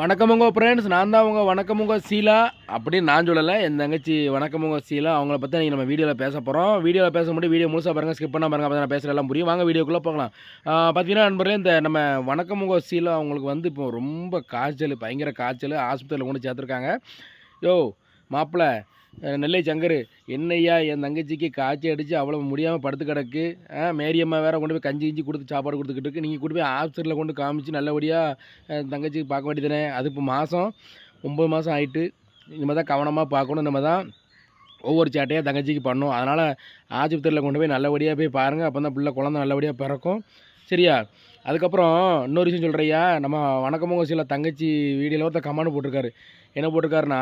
வணக்கமுங்க ஃப்ரெண்ட்ஸ் நான் தான் உங்கள் வணக்கமுங்க சீலா. அப்படின்னு நான் சொல்லலை என் தங்கச்சி வணக்கமுங்க சீலா. அவங்கள பற்றி நீங்கள் நம்ம வீடியோவில் பேச போகிறோம் வீடியோவில் பேச முடியும் வீடியோ முழுசாக பாருங்கள் ஸ்கிப் பண்ணால் பாருங்கள் அப்போ நான் பேசுகிற எல்லாம் புரியும். வாங்க வீடியோக்குள்ளே போகலாம். பார்த்தீங்கன்னா நண்பர்களே இந்த நம்ம வணக்கமுங்க சீலா அவங்களுக்கு வந்து இப்போ ரொம்ப காய்ச்சல் பயங்கர காய்ச்சல். ஆஸ்பத்திரியில் கொண்டு சேர்த்துருக்காங்க. யோ மாப்பிள்ளை நெல்லை சங்கரு என்னய்யா என் தங்கச்சிக்கு காய்ச்சல் அடித்து அவ்வளோ முடியாமல் படுத்து கிடக்கு? மேரியம்மா வேறு கொண்டு போய் கஞ்சி கிஞ்சி கொடுத்து சாப்பாடு கொடுத்துக்கிட்டு இருக்கு. நீங்கள் கொண்டு போய் ஆஸ்பத்திரியில் கொண்டு காமிச்சு நல்லபடியாக தங்கச்சிக்கு பார்க்க வேண்டியதானே அது இப்போ மாதம் ஒம்பது மாதம் ஆயிட்டு. இனிமேல் தான் கவனமாக பார்க்கணும். நம்ம தான் ஒவ்வொரு சேட்டையாக தங்கச்சிக்கு பண்ணும் அதனால் ஆஸ்பத்திரியில் கொண்டு போய் நல்லபடியாக போய் பாருங்கள் அப்போ தான் பிள்ளை குழந்தை நல்லபடியாக பிறக்கும். சரியா? அதுக்கப்புறம் இன்னொரு விஷயம் சொல்கிறையா நம்ம வணக்கமுங்க சில தங்கச்சி வீடியோவில் ஒருத்தர் கமெண்ட் போட்டிருக்காரு. என்ன போட்டிருக்காருன்னா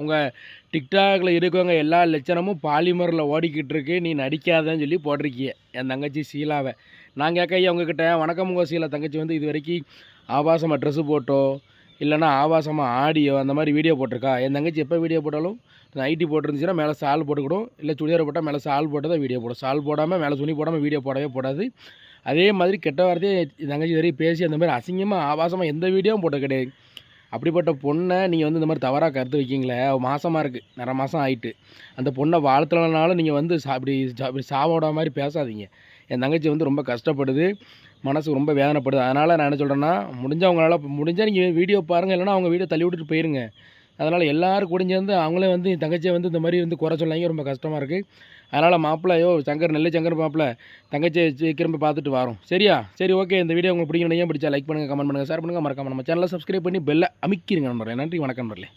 உங்கள் டிக்டாகில் இருக்கவங்க எல்லா லட்சணமும் பாலிமரில் ஓடிக்கிட்டு இருக்கு நீ நடிக்காதன்னு சொல்லி போட்டிருக்கிய என் தங்கச்சி சீலாவை. நான் கேட்க ஐயா உங்ககிட்ட வணக்கமுங்க சீலா தங்கச்சி. வந்து இது வரைக்கும் ஆபாசமாக ட்ரெஸ்ஸு போட்டோ இல்லைன்னா ஆபாசமாக ஆடியோ அந்த மாதிரி வீடியோ போட்டிருக்கா? என் தங்கச்சி எப்போ வீடியோ போட்டாலும் நைட்டி போட்டிருந்துச்சுன்னா மேலே சால் போட்டுக்கிடும். இல்லை சுடிதார் போட்டால் மேலே சால் போட்டு தான் வீடியோ போடும். சால் போடாமல் மேலே துணி போடாமல் வீடியோ போடவே போடாது. அதே மாதிரி கெட்ட வார்த்தையை என் தங்கச்சி வரையும் வரைக்கும் பேசி அந்த மாதிரி அசிங்கமாக ஆபாசமாக எந்த வீடியோவும் போட்ட கிடையாது. அப்படிப்பட்ட பொண்ணை நீங்கள் வந்து இந்த மாதிரி தவறாக கருத்து வைக்கிங்களே மாதமாக இருக்குது நிற மாதம் ஆயிட்டு. அந்த பொண்ணை வாழ்த்துலனாலும் நீங்கள் வந்து சா- அப்படி சா- இப்படி சாவோட மாதிரி பேசாதீங்க. என் தங்கச்சி வந்து ரொம்ப கஷ்டப்படுது மனசு ரொம்ப வேதனைப்படுது. அதனால் நான் என்ன சொல்கிறேன்னா முடிஞ்சவங்களால் முடிஞ்சால் நீங்கள் வீடியோ பாருங்கள் இல்லைன்னா அவங்க வீடியோ தள்ளி விட்டுட்டு போயிருங்க. அதனால் எல்லாரும் கூட அவங்களே வந்து என் தங்கச்சியை வந்து இந்த மாதிரி வந்து குறை சொல்லாங்க ரொம்ப கஷ்டமாக இருக்குது அதனால் மாப்பிள்ளையோ சங்கர் நெல்லை சங்கர் மாப்பிள்ளை தங்கச்சியை சீக்கிரம் பார்த்துட்டு வரோம். சரியா? சரி ஓகே இந்த வீடியோ உங்களுக்கு பிடிக்கணும் ஏன் பிடிச்சா லைக் பண்ணுங்கள் கமெண்ட் பண்ணுங்கள் ஷேர் பண்ணுங்கள் மறக்காம நம்ம சேனலை சப்ஸ்கிரைப் பண்ணி பெல்லை அமைக்கிறீங்க நண்பர்களே. நன்றி வணக்கம் நண்பர்களே.